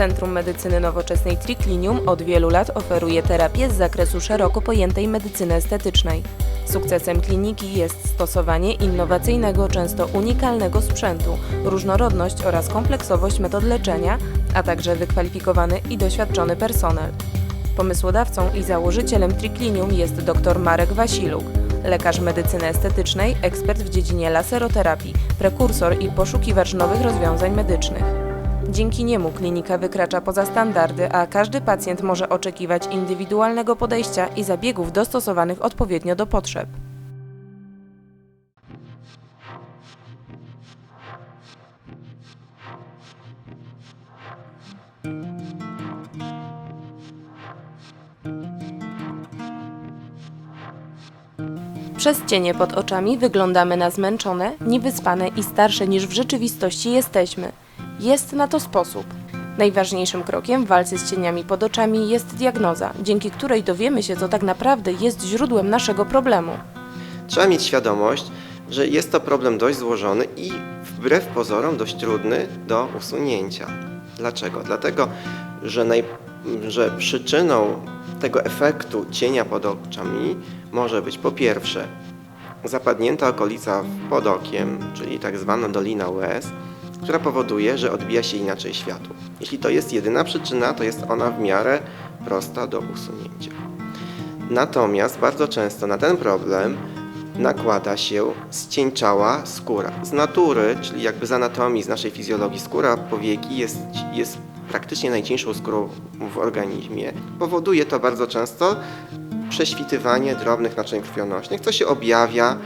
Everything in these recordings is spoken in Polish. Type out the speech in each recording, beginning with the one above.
Centrum Medycyny Nowoczesnej Triclinium od wielu lat oferuje terapię z zakresu szeroko pojętej medycyny estetycznej. Sukcesem kliniki jest stosowanie innowacyjnego, często unikalnego sprzętu, różnorodność oraz kompleksowość metod leczenia, a także wykwalifikowany i doświadczony personel. Pomysłodawcą i założycielem Triclinium jest dr Marek Wasiluk, lekarz medycyny estetycznej, ekspert w dziedzinie laseroterapii, prekursor i poszukiwacz nowych rozwiązań medycznych. Dzięki niemu klinika wykracza poza standardy, a każdy pacjent może oczekiwać indywidualnego podejścia i zabiegów dostosowanych odpowiednio do potrzeb. Przez cienie pod oczami wyglądamy na zmęczone, niewyspane i starsze niż w rzeczywistości jesteśmy. Jest na to sposób. Najważniejszym krokiem w walce z cieniami pod oczami jest diagnoza, dzięki której dowiemy się, co tak naprawdę jest źródłem naszego problemu. Trzeba mieć świadomość, że jest to problem dość złożony i wbrew pozorom dość trudny do usunięcia. Dlaczego? Dlatego, że, naj, że przyczyną tego efektu cienia pod oczami może być po pierwsze zapadnięta okolica pod okiem, czyli tak zwana dolina łez, która powoduje, że odbija się inaczej światło. Jeśli to jest jedyna przyczyna, to jest ona w miarę prosta do usunięcia. Natomiast bardzo często na ten problem nakłada się zcieńczała skóra. Z natury, czyli jakby z anatomii, z naszej fizjologii, skóra powieki jest, jest praktycznie najcieńszą skórą w organizmie. Powoduje to bardzo często prześwitywanie drobnych naczyń krwionośnych, co się objawia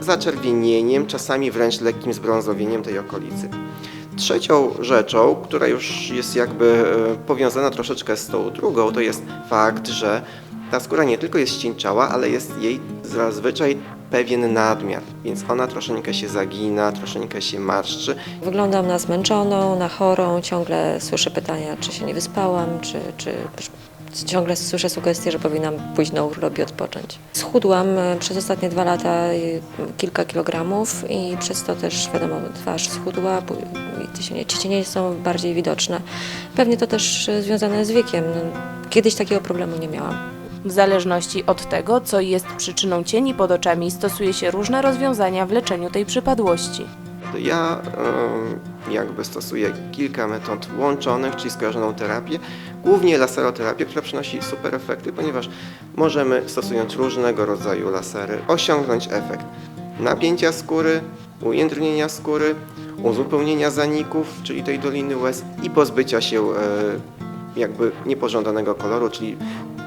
zaczerwienieniem, czasami wręcz lekkim zbrązowieniem tej okolicy. Trzecią rzeczą, która już jest jakby e, powiązana troszeczkę z tą drugą, to jest fakt, że ta skóra nie tylko jest ścięczała, ale jest jej zazwyczaj pewien nadmiar, więc ona troszeczkę się zagina, troszeczkę się marszczy. Wyglądam na zmęczoną, na chorą, ciągle słyszę pytania, czy się nie wyspałam, czy, czy ciągle słyszę sugestie, że powinnam pójść na urlop i odpocząć. Schudłam e, przez ostatnie dwa lata kilka kilogramów i przez to też, wiadomo, twarz schudła bu- i cienie, cienie są bardziej widoczne. Pewnie to też e, związane z wiekiem. No, Kiedyś takiego problemu nie miałam. W zależności od tego, co jest przyczyną cieni pod oczami, stosuje się różne rozwiązania w leczeniu tej przypadłości. Ja jakby stosuję kilka metod łączonych, czyli skojarzoną terapię, głównie laseroterapię, która przynosi super efekty, ponieważ możemy stosując różnego rodzaju lasery osiągnąć efekt napięcia skóry, ujędrnienia skóry, uzupełnienia zaników, czyli tej doliny łez i pozbycia się e, jakby niepożądanego koloru, czyli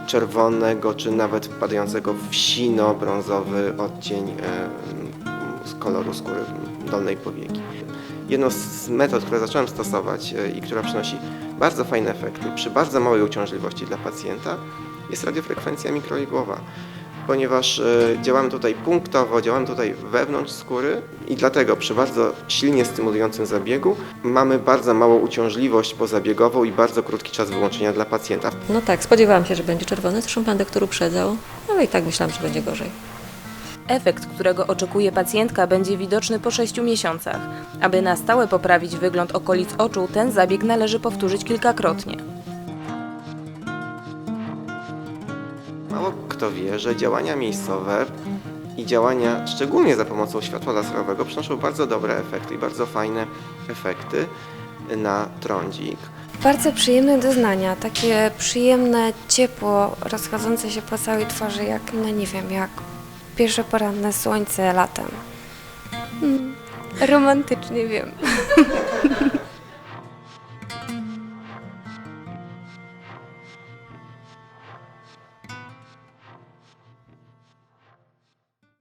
czerwonego, czy nawet padającego w sino-brązowy odcień koloru skóry dolnej powieki. Jedną z metod, które zacząłem stosować e, i która przynosi bardzo fajne efekty przy bardzo małej uciążliwości dla pacjenta jest radiofrekwencja mikroigłowa, ponieważ e, działamy tutaj punktowo, działamy tutaj wewnątrz skóry i dlatego przy bardzo silnie stymulującym zabiegu mamy bardzo małą uciążliwość pozabiegową i bardzo krótki czas wyłączenia dla pacjenta. No tak, spodziewałam się, że będzie czerwony, zresztą pan doktor uprzedzał, no i tak myślałam, że będzie gorzej. Efekt, którego oczekuje pacjentka, będzie widoczny po 6 miesiącach. Aby na stałe poprawić wygląd okolic oczu, ten zabieg należy powtórzyć kilkakrotnie. Mało kto wie, że działania miejscowe i działania szczególnie za pomocą światła laserowego przynoszą bardzo dobre efekty i bardzo fajne efekty na trądzik. Bardzo przyjemne doznania, takie przyjemne ciepło rozchodzące się po całej twarzy, jak, no nie wiem, jak pierwsze poranne słońce latem. Mm, romantycznie wiem.